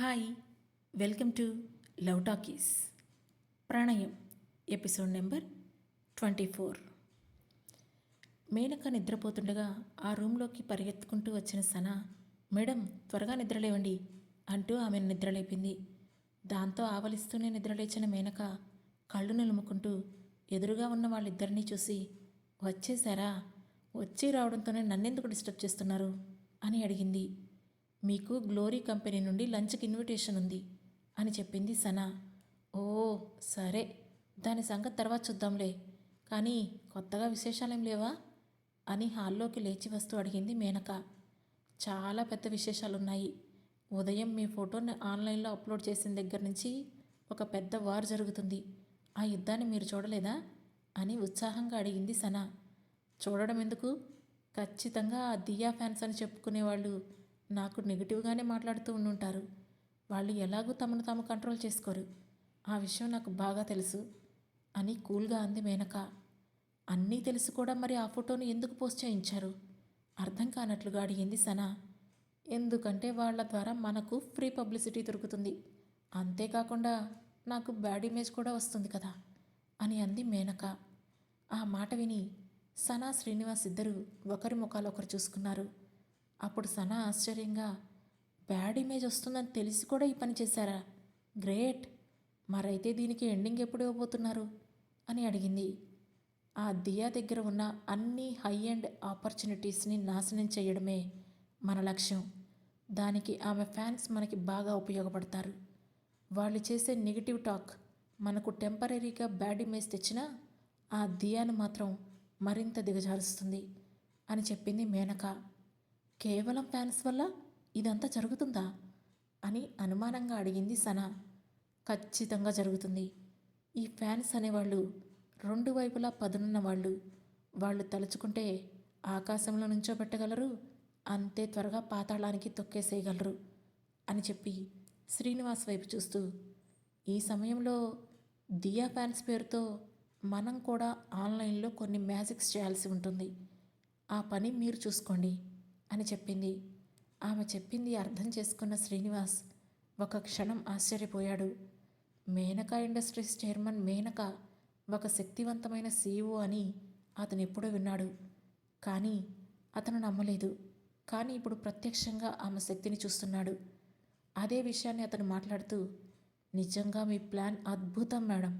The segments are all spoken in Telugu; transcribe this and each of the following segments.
Hi welcome to love talkies. ప్రణయం episode number twenty four. Menaka నిద్రపోతుండగా ఆ రూమ్లోకి పరిగెత్తుకుంటూ వచ్చిన సన మేడం త్వరగా నిద్రలేవండి అంటూ ఆమెను నిద్రలేపింది. దాంతో ఆవలిస్తూనే నిద్రలేచిన మేనక కళ్ళు నిలుముకుంటూ ఎదురుగా ఉన్న వాళ్ళిద్దరినీ చూసి వచ్చేసారా? వచ్చి రావడంతోనే నన్నెందుకు డిస్టర్బ్ చేస్తున్నారు? అని అడిగింది. మీకు గ్లోరీ కంపెనీ నుండి లంచ్కి ఇన్విటేషన్ ఉంది అని చెప్పింది సనా. ఓ సరే. దాని సంగతి తర్వాత చూద్దాంలే. కానీ కొత్తగా విశేషాలేం లేవా? అని హాల్లోకి లేచి వస్తూ అడిగింది మేనక. చాలా పెద్ద విశేషాలున్నాయి. ఉదయం మీ ఫోటోని ఆన్లైన్లో అప్లోడ్ చేసిన దగ్గర నుంచి ఒక పెద్ద వార్ జరుగుతుంది. ఆ యుద్ధాన్ని మీరు చూడలేదా? అని ఉత్సాహంగా అడిగింది సనా. చూడడం ఎందుకు ఖచ్చితంగా ఆ దియా ఫ్యాన్స్ అని చెప్పుకునే వాళ్ళు నాకు నెగిటివ్గానే మాట్లాడుతూ ఉండుంటారు. వాళ్ళు ఎలాగూ తమను తాము కంట్రోల్ చేసుకోరు. ఆ విషయం నాకు బాగా తెలుసు. అని కూల్గా అంది మేనక. అన్నీ తెలిసి కూడా మరి ఆ ఫోటోను ఎందుకు పోస్ట్ చేయించారు? అర్థం కానట్లుగా అడిగింది సనా. ఎందుకంటే వాళ్ళ ద్వారా మనకు ఫ్రీ పబ్లిసిటీ దొరుకుతుంది. అంతేకాకుండా నాకు బ్యాడ్ ఇమేజ్ కూడా వస్తుంది కదా? అని అంది మేనక. ఆ మాట విని సనా శ్రీనివాస్ ఇద్దరు ఒకరి ముఖాలు ఒకరు చూసుకున్నారు. అప్పుడు సనా ఆశ్చర్యంగా బ్యాడ్ ఇమేజ్ వస్తుందని తెలిసి కూడా ఈ పని చేశారా? గ్రేట్! మరైతే దీనికి ఎండింగ్ ఎప్పుడు ఇవ్వబోతున్నారు? అని అడిగింది. ఆ దియా దగ్గర ఉన్న అన్ని హై అండ్ ఆపర్చునిటీస్ని నాశనం చేయడమే మన లక్ష్యం. దానికి ఆమె ఫ్యాన్స్ మనకి బాగా ఉపయోగపడతారు. వాళ్ళు చేసే నెగిటివ్ టాక్ మనకు టెంపరీగా బ్యాడ్ ఇమేజ్ తెచ్చినా ఆ దియాను మాత్రం మరింత దిగజారుస్తుంది అని చెప్పింది మేనక. కేవలం ఫ్యాన్స్ వల్ల ఇదంతా జరుగుతుందా? అని అనుమానంగా అడిగింది సనా. ఖచ్చితంగా జరుగుతుంది. ఈ ఫ్యాన్స్ అనేవాళ్ళు రెండు వైపులా పదునున్న వాళ్ళు. వాళ్ళు తలుచుకుంటే ఆకాశంలో నుంచోబెట్టగలరు అంతే త్వరగా పాతాళానికి తొక్కేసేయగలరు అని చెప్పి శ్రీనివాస్ వైపు చూస్తూ ఈ సమయంలో దియా ఫ్యాన్స్ పేరుతో మనం కూడా ఆన్లైన్లో కొన్ని మ్యాజిక్స్ చేయాల్సి ఉంటుంది. ఆ పని మీరు చూసుకోండి. అని చెప్పింది. ఆమె చెప్పింది అర్థం చేసుకున్న శ్రీనివాస్ ఒక క్షణం ఆశ్చర్యపోయాడు. మేనకా ఇండస్ట్రీస్ చైర్మన్ మేనక ఒక శక్తివంతమైన సీఈఓ అని అతను ఎప్పుడో విన్నాడు. కానీ అతను నమ్మలేదు. కానీ ఇప్పుడు ప్రత్యక్షంగా ఆమె శక్తిని చూస్తున్నాడు. అదే విషయాన్ని అతను మాట్లాడుతూ నిజంగా మీ ప్లాన్ అద్భుతం మేడం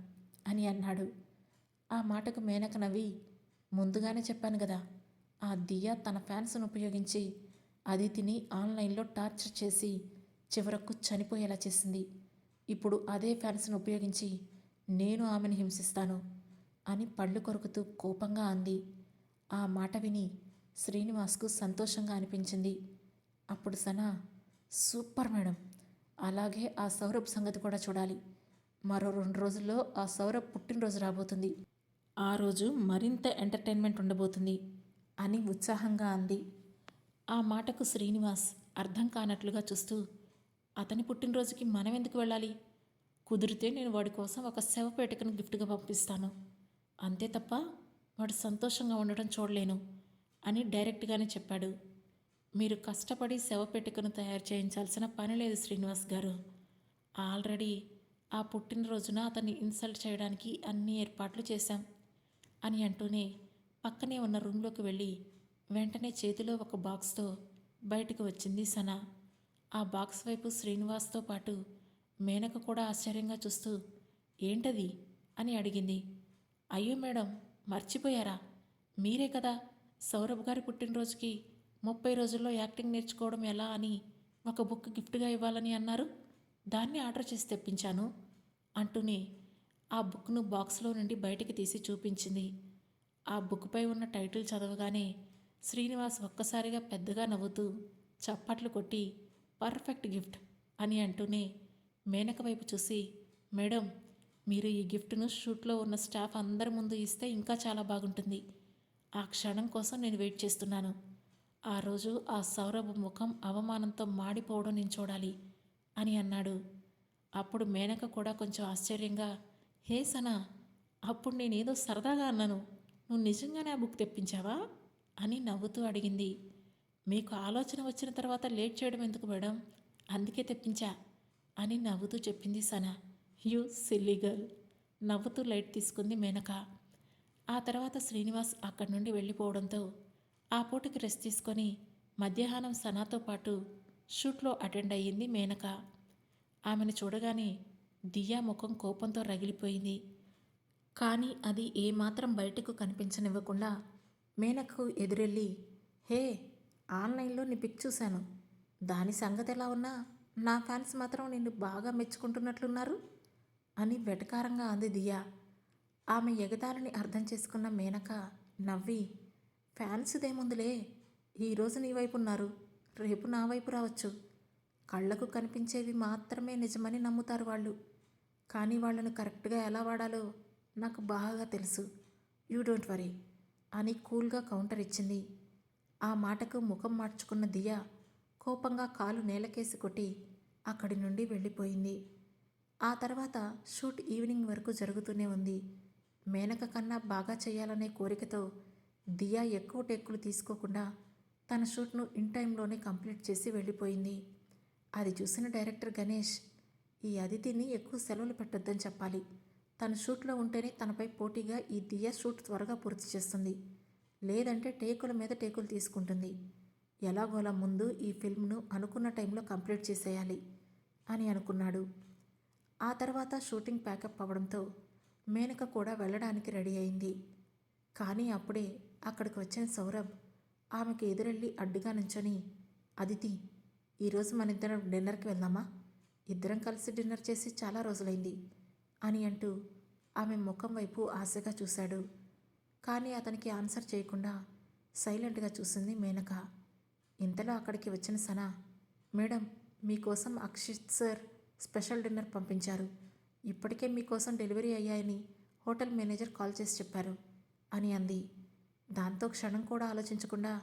అని అన్నాడు. ఆ మాటకు మేనక నవ్వి ముందుగానే చెప్పాను కదా ఆ దియా తన ఫ్యాన్స్ను ఉపయోగించి అదితిని ఆన్లైన్లో టార్చర్ చేసి చివరకు చనిపోయేలా చేసింది. ఇప్పుడు అదే ఫ్యాన్స్ను ఉపయోగించి నేను ఆమెను హింసిస్తాను అని పళ్ళు కొరుకుతూ కోపంగా అంది. ఆ మాట విని శ్రీనివాస్కు సంతోషంగా అనిపించింది. అప్పుడు సనా సూపర్ మేడం అలాగే ఆ సౌరభ్ సంగతి కూడా చూడాలి. మరో రెండు రోజుల్లో ఆ సౌరభ్ పుట్టినరోజు రాబోతుంది. ఆ రోజు మరింత ఎంటర్టైన్మెంట్ ఉండబోతుంది. అని ఉత్సాహంగా అంది. ఆ మాటకు శ్రీనివాస్ అర్థం కానట్లుగా చూస్తూ అతని పుట్టినరోజుకి మనం ఎందుకు వెళ్ళాలి? కుదిరితే నేను వాడి కోసం ఒక శవపేటికను గిఫ్ట్గా పంపిస్తాను. అంతే తప్ప వాడు సంతోషంగా ఉండటం చూడలేను అని డైరెక్ట్గానే చెప్పాడు. మీరు కష్టపడి శవపేటికను తయారు చేయించాల్సిన పని లేదు శ్రీనివాస్ గారు. ఆల్రెడీ ఆ పుట్టినరోజున అతన్ని ఇన్సల్ట్ చేయడానికి అన్ని ఏర్పాట్లు చేశాం అని అంటూనే పక్కనే ఉన్న రూమ్లోకి వెళ్ళి వెంటనే చేతిలో ఒక బాక్స్తో బయటకు వచ్చింది సనా. ఆ బాక్స్ వైపు శ్రీనివాస్తో పాటు మేనక కూడా ఆశ్చర్యంగా చూస్తూ ఏంటది? అని అడిగింది. అయ్యో మేడం మర్చిపోయారా? మీరే కదా సౌరభ్ గారి పుట్టినరోజుకి ముప్పై రోజుల్లో యాక్టింగ్ నేర్చుకోవడం ఎలా అని ఒక బుక్ గిఫ్ట్గా ఇవ్వాలని అన్నారు. దాన్ని ఆర్డర్ చేసి తెప్పించాను అంటూనే ఆ బుక్ను బాక్స్లో నుండి బయటికి తీసి చూపించింది ఆ బుక్పై ఉన్న టైటిల్ చదవగానే శ్రీనివాస్ ఒక్కసారిగా పెద్దగా నవ్వుతూ చప్పట్లు కొట్టి పర్ఫెక్ట్ గిఫ్ట్ అని అంటూనే మేనక వైపు చూసి మేడం మీరు ఈ గిఫ్ట్ను షూట్లో ఉన్న స్టాఫ్ అందరి ముందు ఇస్తే ఇంకా చాలా బాగుంటుంది. ఆ క్షణం కోసం నేను వెయిట్ చేస్తున్నాను. ఆ రోజు ఆ సౌరభ ముఖం అవమానంతో మాడిపోవడం నేను చూడాలి అని అన్నాడు. అప్పుడు మేనక కూడా కొంచెం ఆశ్చర్యంగా హే సనా అప్పుడు నేనేదో సరదాగా అన్నాను. నువ్వు నిజంగానే ఆ బుక్ తెప్పించావా? అని నవ్వుతూ అడిగింది. మీకు ఆలోచన వచ్చిన తర్వాత లేట్ చేయడం ఎందుకు మేడం? అందుకే తెప్పించా అని నవ్వుతూ చెప్పింది సనా. యూ సిల్లీ గర్ల్ నవ్వుతూ లైట్ తీసుకుంది మేనక. ఆ తర్వాత శ్రీనివాస్ అక్కడి నుండి వెళ్ళిపోవడంతో ఆ పూటకి రెస్ట్ తీసుకొని మధ్యాహ్నం సనాతో పాటు షూట్లో అటెండ్ అయ్యింది మేనక. ఆమెను చూడగానే దియా ముఖం కోపంతో రగిలిపోయింది. కానీ అది ఏమాత్రం బయటకు కనిపించనివ్వకుండా మేనకు ఎదురెళ్ళి హే ఆన్లైన్లో నీ పిక్ చూశాను. దాని సంగతి ఎలా ఉన్నా నా ఫ్యాన్స్ మాత్రం నిన్ను బాగా మెచ్చుకుంటున్నట్లున్నారు అని వెటకారంగా అంది దియా. ఆమె ఎగతాళిని అర్థం చేసుకున్న మేనక నవ్వి ఫ్యాన్స్దేముందులే ఈరోజు నీ వైపు ఉన్నారు. రేపు నా వైపు రావచ్చు. కళ్ళకు కనిపించేవి మాత్రమే నిజమని నమ్ముతారు వాళ్ళు. కానీ వాళ్ళను కరెక్ట్గా ఎలా వాడాలో నాకు బాగా తెలుసు. You don't worry. అని కూల్గా కౌంటర్ ఇచ్చింది. ఆ మాటకు ముఖం మార్చుకున్న దియా కోపంగా కాలు నేలకేసి కొట్టి అక్కడి నుండి వెళ్ళిపోయింది. ఆ తర్వాత షూట్ ఈవినింగ్ వరకు జరుగుతూనే ఉంది. మేనక కన్నా బాగా చేయాలనే కోరికతో దియా ఎక్కువ టెక్కులు తీసుకోకుండా తన షూట్ను ఇన్ టైంలోనే కంప్లీట్ చేసి వెళ్ళిపోయింది. అది చూసిన డైరెక్టర్ గణేష్ ఈ అదితిని ఎక్కువ సెలవులు పెట్టొద్దని చెప్పాలి. తన షూట్లో ఉంటేనే తనపై పోటీగా ఈ దియా షూట్ త్వరగా పూర్తి చేస్తుంది. లేదంటే టేకుల మీద టేకులు తీసుకుంటుంది. ఎలాగోలా ముందు ఈ ఫిల్మ్ను అనుకున్న టైంలో కంప్లీట్ చేసేయాలి అని అనుకున్నాడు. ఆ తర్వాత షూటింగ్ ప్యాకప్ అవ్వడంతో మేనక కూడా వెళ్ళడానికి రెడీ అయింది. కానీ అప్పుడే అక్కడికి వచ్చిన సౌరభ్ ఆమెకు ఎదురెళ్ళి అడ్డుగా నుంచొని అదితి ఈరోజు మన ఇద్దరం డిన్నర్కి వెళ్దామా? ఇద్దరం కలిసి డిన్నర్ చేసి చాలా రోజులైంది. అని అంటూ ఆమె ముఖం వైపు ఆశగా చూశాడు. కానీ అతనికి ఆన్సర్ చేయకుండా సైలెంట్గా చూసింది మేనక. ఇంతలో అక్కడికి వచ్చిన సనా మేడం మీకోసం అక్షిత్ సార్ స్పెషల్ డిన్నర్ పంపించారు. ఇప్పటికే మీకోసం డెలివరీ అయ్యాయని హోటల్ మేనేజర్ కాల్ చేసి చెప్పారు అని అంది. దాంతో క్షణం కూడా ఆలోచించకుండా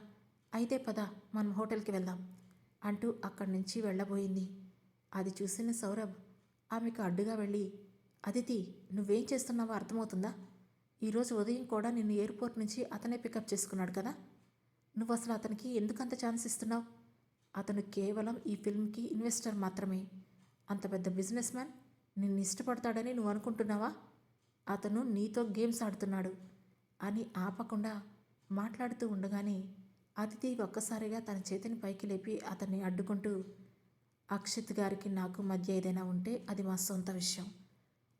అయితే పద మనం హోటల్కి వెళ్దాం అంటూ అక్కడి నుంచి వెళ్ళబోయింది. అది చూసిన సౌరభ్ ఆమెకు అడ్డుగా వెళ్ళి అదితి నువ్వేం చేస్తున్నావో అర్థమవుతుందా? ఈరోజు ఉదయం కూడా నిన్ను ఎయిర్పోర్ట్ నుంచి అతనే పికప్ చేసుకున్నాడు కదా? నువ్వు అసలు అతనికి ఎందుకంత ఛాన్స్ ఇస్తున్నావు? అతను కేవలం ఈ ఫిల్మ్కి ఇన్వెస్టర్ మాత్రమే. అంత పెద్ద బిజినెస్ మ్యాన్ నిన్ను ఇష్టపడతాడని నువ్వు అనుకుంటున్నావా? అతను నీతో గేమ్స్ ఆడుతున్నాడు అని ఆపకుండా మాట్లాడుతూ ఉండగానే అతిథి ఒక్కసారిగా తన చేతిని పైకి లేపి అతన్ని అడ్డుకుంటూ అక్షిత్ గారికి నాకు మధ్య ఏదైనా ఉంటే అది మా సొంత విషయం.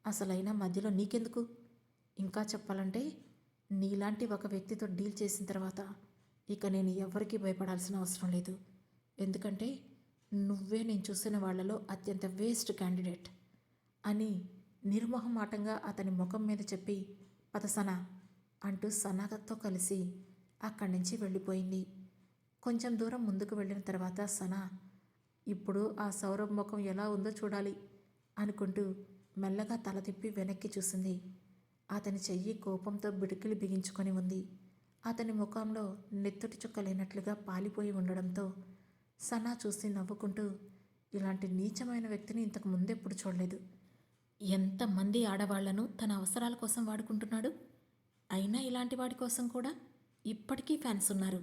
అసలైనా మధ్యలో నీకెందుకు? ఇంకా చెప్పాలంటే నీలాంటి ఒక వ్యక్తితో డీల్ చేసిన తర్వాత ఇక నేను ఎవరికీ భయపడాల్సిన అవసరం లేదు. ఎందుకంటే నువ్వే నేను చూసిన వాళ్ళలో అత్యంత వేస్ట్ క్యాండిడేట్ అని నిర్మోహమాటంగా అతని ముఖం మీద చెప్పి పద సనా అంటూ సనాతో కలిసి అక్కడి నుంచి వెళ్ళిపోయింది. కొంచెం దూరం ముందుకు వెళ్ళిన తర్వాత సనా ఇప్పుడు ఆ సౌరభ్ ముఖం ఎలా ఉందో చూడాలి అనుకుంటూ మెల్లగా తల తిప్పి వెనక్కి చూసింది. అతని చెయ్యి కోపంతో బిడుకిలు బిగించుకొని ఉంది. అతని ముఖంలో నెత్తుటి చుక్క లేనట్లుగా పాలిపోయి ఉండడంతో సనా చూసి నవ్వుకుంటూ ఇలాంటి నీచమైన వ్యక్తిని ఇంతకు ముందెప్పుడు చూడలేదు. ఎంతమంది ఆడవాళ్ళను తన అవసరాల కోసం వాడుకుంటున్నాడు? అయినా ఇలాంటి వాడి కోసం కూడా ఇప్పటికీ ఫ్యాన్స్ ఉన్నారు.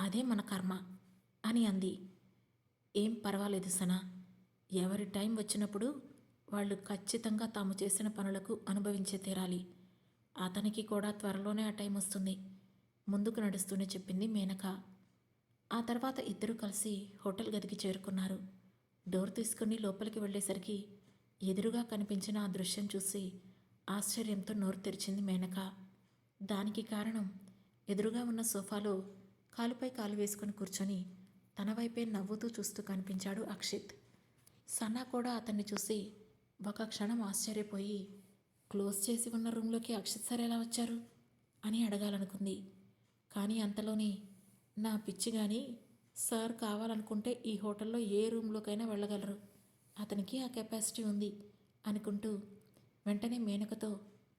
అదే మన కర్మ అని అంది. ఏం పర్వాలేదు సనా. ఎవరి టైం వచ్చినప్పుడు వాళ్ళు ఖచ్చితంగా తాము చేసిన పనులకు అనుభవించే తీరాలి. అతనికి కూడా త్వరలోనే ఆ టైం వస్తుంది. ముందుకు నడుస్తూనే చెప్పింది మేనక. ఆ తర్వాత ఇద్దరూ కలిసి హోటల్ గదికి చేరుకున్నారు. డోర్ తీసుకుని లోపలికి వెళ్ళేసరికి ఎదురుగా కనిపించిన ఆ దృశ్యం చూసి ఆశ్చర్యంతో నోరు తెరిచింది మేనక. దానికి కారణం ఎదురుగా ఉన్న సోఫాలో కాలుపై కాలు వేసుకుని కూర్చొని తన వైపే నవ్వుతూ చూస్తూ కనిపించాడు అక్షిత్. సన్నా కూడా అతన్ని చూసి ఒక క్షణం ఆశ్చర్యపోయి క్లోజ్ చేసి ఉన్న రూమ్లోకి అక్షిత్ సార్ ఎలా వచ్చారు? అని అడగాలనుకుంది. కానీ అంతలోనే నా పిచ్చి కానీ సార్ కావాలనుకుంటే ఈ హోటల్లో ఏ రూమ్లోకైనా వెళ్ళగలరు. అతనికి ఆ కెపాసిటీ ఉంది అనుకుంటూ వెంటనే మేనకతో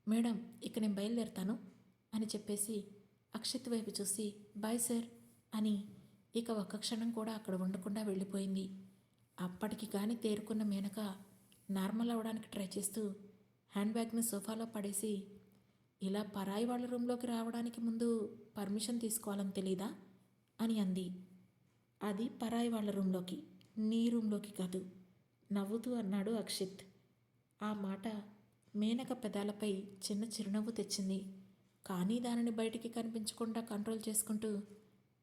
మేడం ఇక నేను బయలుదేరుతాను అని చెప్పేసి అక్షిత్ వైపు చూసి బాయ్ సార్ అని ఇక ఒక్క క్షణం కూడా అక్కడ ఉండకుండా వెళ్ళిపోయింది. అప్పటికి కానీ తేరుకున్న మేనక నార్మల్ అవడానికి ట్రై చేస్తూ హ్యాండ్ బ్యాగ్ని సోఫాలో పడేసి ఇలా పరాయి వాళ్ళ రూమ్లోకి రావడానికి ముందు పర్మిషన్ తీసుకోవాలని తెలీదా అని అంది. అది పరాయి వాళ్ళ రూమ్లోకి నీ రూమ్లోకి కాదు నవ్వుతూ అన్నాడు అక్షిత్. ఆ మాట మేనక పెదాలపై చిన్న చిరునవ్వు తెచ్చింది. కానీ దానిని బయటికి కనిపించకుండా కంట్రోల్ చేసుకుంటూ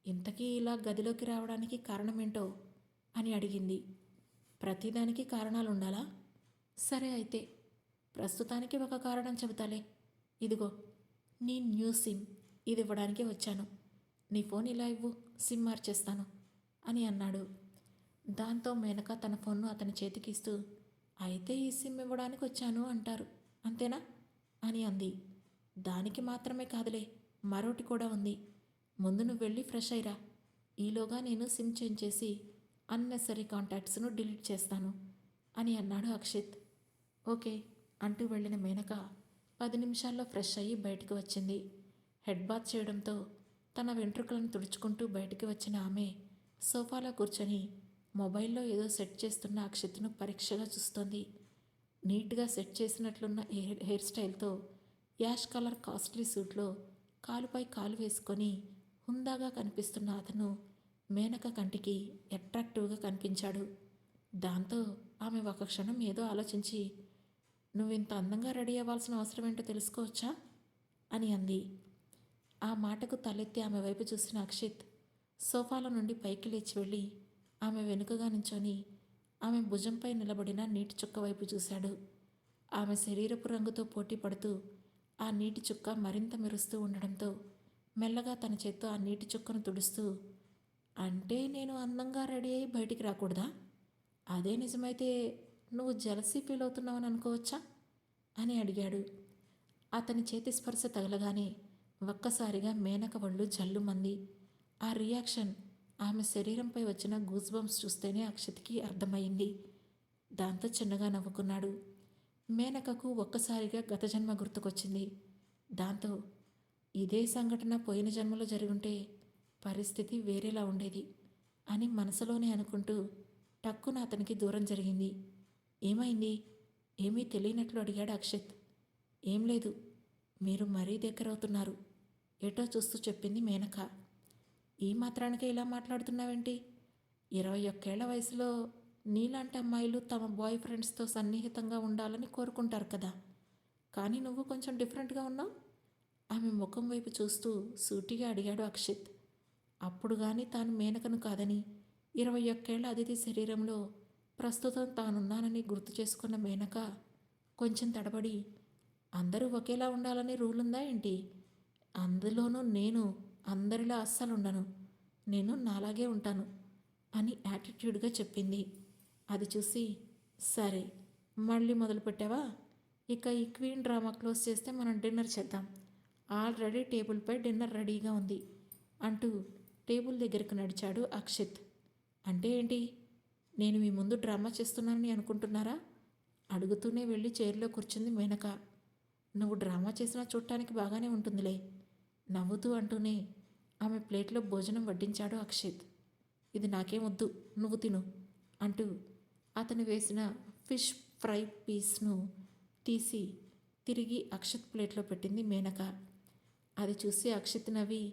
ఇంతకీ ఇలా గదిలోకి రావడానికి కారణమేంటో అని అడిగింది. ప్రతిదానికి కారణాలు ఉండాలా సరే అయితే ప్రస్తుతానికి ఒక కారణం చెబుతాలే. ఇదిగో నీ న్యూ సిమ్ ఇది ఇవ్వడానికి వచ్చాను. నీ ఫోన్ ఇలా ఇవ్వు సిమ్ మార్చేస్తాను అని అన్నాడు. దాంతో మేనక తన ఫోన్ను అతని చేతికి ఇస్తూ అయితే ఈ సిమ్ ఇవ్వడానికి వచ్చాను అంటారు. అంతేనా? అని అంది. దానికి మాత్రమే కాదులే మరోటి కూడా ఉంది. ముందు నువ్వు వెళ్ళి ఫ్రెష్ అయిరా. ఈలోగా నేను సిమ్ చేంజ్ చేసి అన్నెసరీ కాంటాక్ట్స్ను డిలీట్ చేస్తాను అని అన్నాడు అక్షిత్. ఓకే అంటూ వెళ్ళిన మేనక పది నిమిషాల్లో ఫ్రెష్ అయ్యి బయటికి వచ్చింది. హెడ్ బాత్ చేయడంతో తన వెంట్రుకలను తుడుచుకుంటూ బయటికి వచ్చిన ఆమె సోఫాలో కూర్చొని మొబైల్లో ఏదో సెట్ చేస్తున్న అక్షిత్ను పరీక్షగా చూస్తోంది. నీట్గా సెట్ చేసినట్లున్న హెయిర్ హెయిర్ స్టైల్తో యాష్ కలర్ కాస్ట్లీ సూట్లో కాలుపై కాలు వేసుకొని హుందాగా కనిపిస్తున్న అతను మేనక కంటికి అట్రాక్టివ్గా కనిపించాడు. దాంతో ఆమె ఒక క్షణం ఏదో ఆలోచించి నువ్వు ఇంత అందంగా రెడీ అవ్వాల్సిన అవసరం ఏంటో తెలుసుకోవచ్చా? అని అంది. ఆ మాటకు తలెత్తి ఆమె వైపు చూసిన అక్షిత్ సోఫాలో నుండి పైకి లేచి వెళ్ళి ఆమె వెనుకగా నించొని ఆమె భుజంపై నిలబడిన నీటి చుక్క వైపు చూశాడు. ఆమె శరీరపు రంగుతో పోటీ పడుతూ ఆ నీటి చుక్క మరింత మెరుస్తూ ఉండడంతో మెల్లగా తన చేత్తో ఆ నీటి చుక్కను తుడుస్తూ అంటే నేను అందంగా రెడీ అయి బయటికి రాకూడదా? అదే నిజమైతే నువ్వు జలసీ ఫీల్ అవుతున్నావని అనుకోవచ్చా? అని అడిగాడు. అతని చేతి స్పర్శ తగలగానే ఒక్కసారిగా మేనక ఒళ్ళు జల్లుమంది. ఆ రియాక్షన్ ఆమె శరీరంపై వచ్చిన గూస్బంప్స్ చూస్తేనే అక్షత్కి అర్థమైంది దాంతో చిన్నగా నవ్వుకున్నాడు. మేనకకు ఒక్కసారిగా గత జన్మ గుర్తుకొచ్చింది. దాంతో ఇదే సంఘటన పోయిన జన్మలో జరుగుంటే పరిస్థితి వేరేలా ఉండేది అని మనసులోనే అనుకుంటూ టక్కున అతనికి దూరం జరిగింది. ఏమైంది? ఏమీ తెలియనట్లు అడిగాడు అక్షత్. ఏం లేదు మీరు మరీ దగ్గరవుతున్నారు. ఏటో చూస్తూ చెప్పింది మేనక. ఈ మాత్రానికే ఇలా మాట్లాడుతున్నావేంటి? ఇరవై ఒక్కేళ్ళ వయసులో నీలాంటి అమ్మాయిలు తమ బాయ్ ఫ్రెండ్స్తో సన్నిహితంగా ఉండాలని కోరుకుంటారు కదా. కానీ నువ్వు కొంచెం డిఫరెంట్గా ఉన్నావు. ఆమె ముఖం వైపు చూస్తూ సూటిగా అడిగాడు అక్షిత్. అప్పుడు కానీ తాను మేనకను కాదని ఇరవై ఒక్కేళ్ళ అతిథి శరీరంలో ప్రస్తుతం తానున్నానని గుర్తు చేసుకున్న మేనక కొంచెం తడబడి అందరూ ఒకేలా ఉండాలని రూల్ ఉందా ఏంటి? అందులోనూ నేను అందరిలా అస్సలు ఉండను నేను నాలాగే ఉంటాను అని యాటిట్యూడ్గా చెప్పింది. అది చూసి సరే మళ్ళీ మొదలుపెట్టావా? ఇక ఈ క్వీన్ డ్రామా క్లోజ్ చేస్తే మనం డిన్నర్ చేద్దాం. ఆల్రెడీ టేబుల్పై డిన్నర్ రెడీగా ఉంది అంటూ టేబుల్ దగ్గరకు నడిచాడు అక్షిత్. అంటే ఏంటి? నేను మీ ముందు డ్రామా చేస్తున్నానని అనుకుంటున్నారా? అడుగుతూనే వెళ్ళి చైర్లో కూర్చుంది మేనక. నువ్వు డ్రామా చేసినా చూడటానికి బాగానే ఉంటుందిలే. నవ్వుతూ అంటూనే ఆమె ప్లేట్లో భోజనం వడ్డించాడు అక్షిత్. ఇది నాకేం వద్దు నువ్వు తిను అంటూ అతను వేసిన ఫిష్ ఫ్రై పీస్ను తీసి తిరిగి అక్షత్ ప్లేట్లో పెట్టింది మేనక. అది చూసి అక్షత్ నవ్వి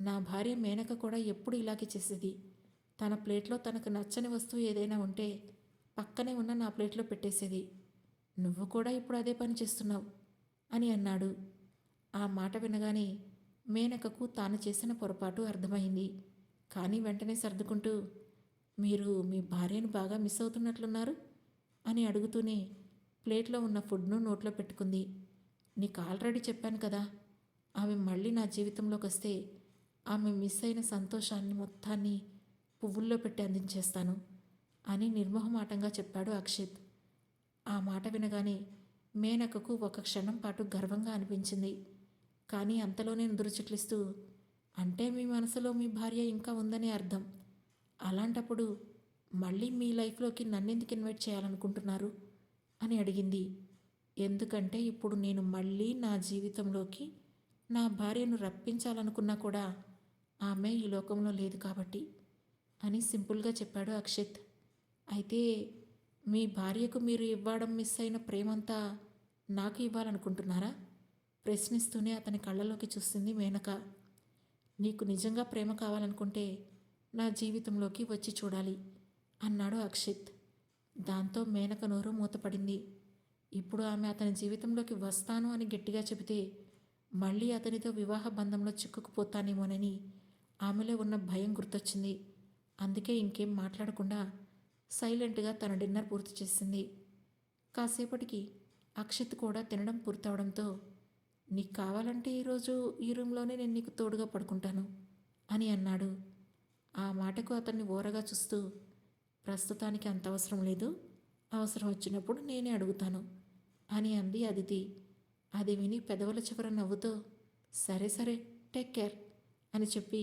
నా భార్య మేనక కూడా ఎప్పుడు ఇలాగే చేసేది? తన ప్లేట్లో తనకు నచ్చని వస్తువు ఏదైనా ఉంటే పక్కనే ఉన్న నా ప్లేట్లో పెట్టేసేది. నువ్వు కూడా ఇప్పుడు అదే పని చేస్తున్నావు అని అన్నాడు. ఆ మాట వినగానే మేనకకు తాను చేసిన పొరపాటు అర్థమైంది. కానీ వెంటనే సర్దుకుంటూ మీరు మీ భార్యను బాగా మిస్ అవుతున్నట్లున్నారు అని అడుగుతూనే ప్లేట్లో ఉన్న ఫుడ్ను నోట్లో పెట్టుకుంది. నీకు ఆల్రెడీ చెప్పాను కదా ఆమె మళ్ళీ నా జీవితంలోకి వస్తే ఆమె మిస్ అయిన సంతోషాన్ని మొత్తాన్ని పువ్వుల్లో పెట్టి అందించేస్తాను అని నిర్మోహమాటంగా చెప్పాడు అక్షిత్. ఆ మాట వినగానే మేనకకు ఒక క్షణం పాటు గర్వంగా అనిపించింది. కానీ అంతలోనే నుదురుచిట్లిస్తూ అంటే మీ మనసులో మీ భార్య ఇంకా ఉందనే అర్థం. అలాంటప్పుడు మళ్ళీ మీ లైఫ్లోకి నన్నెందుకు ఇన్వైట్ చేయాలనుకుంటున్నారు? అని అడిగింది. ఎందుకంటే ఇప్పుడు నేను మళ్ళీ నా జీవితంలోకి నా భార్యను రప్పించాలనుకున్నా కూడా ఆమె ఈ లోకంలో లేదు కాబట్టి. అని సింపుల్గా చెప్పాడు అక్షిత్. అయితే మీ భార్యకు మీరు ఇవ్వడం మిస్ అయిన ప్రేమంతా నాకు ఇవ్వాలనుకుంటున్నారా? ప్రశ్నిస్తూనే అతని కళ్ళలోకి చూస్తుంది మేనక. నీకు నిజంగా ప్రేమ కావాలనుకుంటే నా జీవితంలోకి వచ్చి చూడాలి అన్నాడు అక్షిత్. దాంతో మేనక నోరు మూతపడింది. ఇప్పుడు ఆమె అతని జీవితంలోకి వస్తాను అని గట్టిగా చెబితే మళ్ళీ అతనితో వివాహ బంధంలో చిక్కుకుపోతానేమోనని ఆమెలో ఉన్న భయం గుర్తొచ్చింది. అందుకే ఇంకేం మాట్లాడకుండా సైలెంట్గా తన డిన్నర్ పూర్తి చేసింది. కాసేపటికి అక్షత్ కూడా తినడం పూర్తవడంతో నీకు కావాలంటే ఈరోజు ఈ రూమ్లోనే నేను నీకు తోడుగా పడుకుంటాను అని అన్నాడు. ఆ మాటకు అతన్ని ఓరగా చూస్తూ ప్రస్తుతానికి అంత అవసరం లేదు. అవసరం వచ్చినప్పుడు నేనే అడుగుతాను అని అంది అదితి. అది విని పెదవుల చివర నవ్వుతో సరే సరే టేక్ కేర్ అని చెప్పి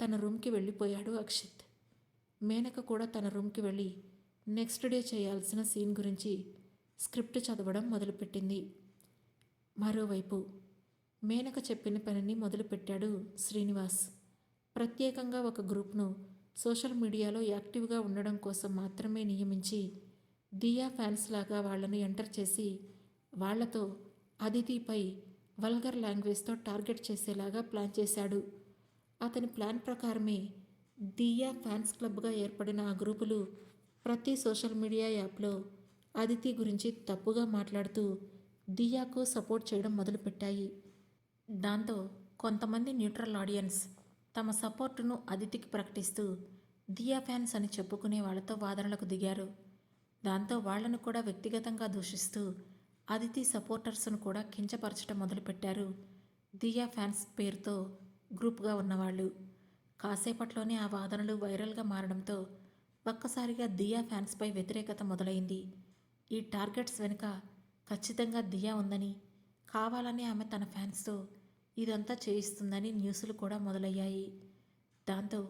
తన రూమ్కి వెళ్ళిపోయాడు అక్షిత్. మేనక కూడా తన రూమ్కి వెళ్ళి నెక్స్ట్ డే చేయాల్సిన సీన్ గురించి స్క్రిప్ట్ చదవడం మొదలుపెట్టింది. మరోవైపు మేనక చెప్పిన పనిని మొదలుపెట్టాడు శ్రీనివాస్. ప్రత్యేకంగా ఒక గ్రూప్ను సోషల్ మీడియాలో యాక్టివ్గా ఉండడం కోసం మాత్రమే నియమించి దియా ఫ్యాన్స్ లాగా వాళ్ళను ఎంటర్ చేసి వాళ్ళతో అదితిపై వల్గర్ లాంగ్వేజ్తో టార్గెట్ చేసేలాగా ప్లాన్ చేశాడు. అతని ప్లాన్ ప్రకారమే దియా ఫ్యాన్స్ క్లబ్గా ఏర్పడిన ఆ గ్రూపులు ప్రతి సోషల్ మీడియా యాప్లో అదితి గురించి తప్పుగా మాట్లాడుతూ దియాకు సపోర్ట్ చేయడం మొదలుపెట్టాయి. దాంతో కొంతమంది న్యూట్రల్ ఆడియన్స్ తమ సపోర్టును అదితికి ప్రకటిస్తూ దియా ఫ్యాన్స్ అని చెప్పుకునే వాళ్ళతో వాదనలకు దిగారు. దాంతో వాళ్ళను కూడా వ్యక్తిగతంగా దూషిస్తూ అదితి సపోర్టర్స్ను కూడా కించపరచడం మొదలుపెట్టారు దియా ఫ్యాన్స్ పేరుతో గ్రూప్గా ఉన్నవాళ్ళు కాసేపట్లోనే ఆ వాదనలు వైరల్గా మారడంతో ఒక్కసారిగా దియా ఫ్యాన్స్పై వ్యతిరేకత మొదలైంది. ఈ టార్గెట్స్ వెనుక ఖచ్చితంగా దియా ఉందని కావాలని ఆమె తన ఫ్యాన్స్తో ఇదంతా చేయిస్తుందని న్యూస్లు కూడా మొదలయ్యాయి. దాంతో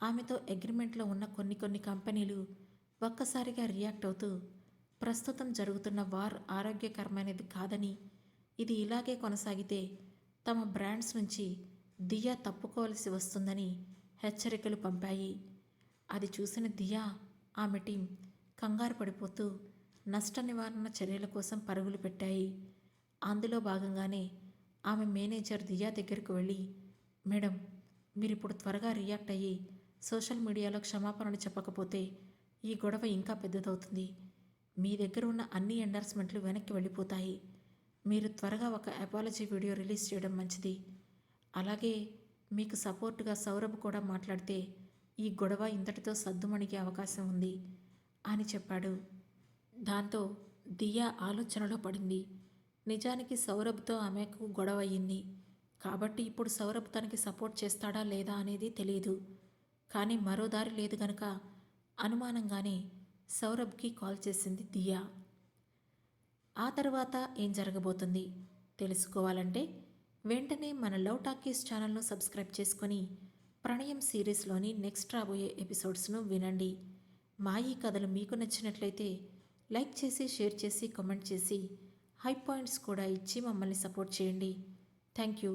ఆమెతో అగ్రిమెంట్లో ఉన్న కొన్ని కొన్ని కంపెనీలు ఒక్కసారిగా రియాక్ట్ అవుతూ ప్రస్తుతం జరుగుతున్న వార్ ఆరోగ్యకరమైనది కాదని ఇది ఇలాగే కొనసాగితే తమ బ్రాండ్స్ నుంచి దియా తప్పుకోవలసి వస్తుందని హెచ్చరికలు పంపాయి. అది చూసిన దియా ఆమె టీం కంగారు పడిపోతూ నష్ట నివారణ చర్యల కోసం పరుగులు పెట్టాయి. అందులో భాగంగానే ఆమె మేనేజర్ దియా దగ్గరకు వెళ్ళి మేడం మీరు ఇప్పుడు త్వరగా రియాక్ట్ అయ్యి సోషల్ మీడియాలో క్షమాపణలు చెప్పకపోతే ఈ గొడవ ఇంకా పెద్దదవుతుంది. మీ దగ్గర ఉన్న అన్ని ఎండార్స్మెంట్లు వెనక్కి వెళ్ళిపోతాయి. మీరు త్వరగా ఒక అపాలజీ వీడియో రిలీజ్ చేయడం మంచిది. అలాగే మీకు సపోర్టుగా సౌరభ్ కూడా మాట్లాడితే ఈ గొడవ ఇంతటితో సద్దుమణిగే అవకాశం ఉంది అని చెప్పాడు. దాంతో దియా ఆలోచనలో పడింది. నిజానికి సౌరభ్తో ఆమెకు గొడవ అయ్యింది. కాబట్టి ఇప్పుడు సౌరభ్ తనకి సపోర్ట్ చేస్తాడా లేదా అనేది తెలియదు కానీ మరో దారి లేదు గనక అనుమానంగానే సౌరభ్కి కాల్ చేసింది దియా. ఆ తర్వాత ఏం జరగబోతుంది? తెలుసుకోవాలంటే వెంటనే మన లవ్ టాకీస్ ఛానల్ను సబ్స్క్రైబ్ చేసుకొని ప్రణయం సిరీస్లోని నెక్స్ట్ రాబోయే ఎపిసోడ్స్ను వినండి. మా ఈ కథలు మీకు నచ్చినట్లయితే లైక్ చేసి షేర్ చేసి కామెంట్ చేసి హై పాయింట్స్ కూడా ఇచ్చి మమ్మల్ని సపోర్ట్ చేయండి. Thank you.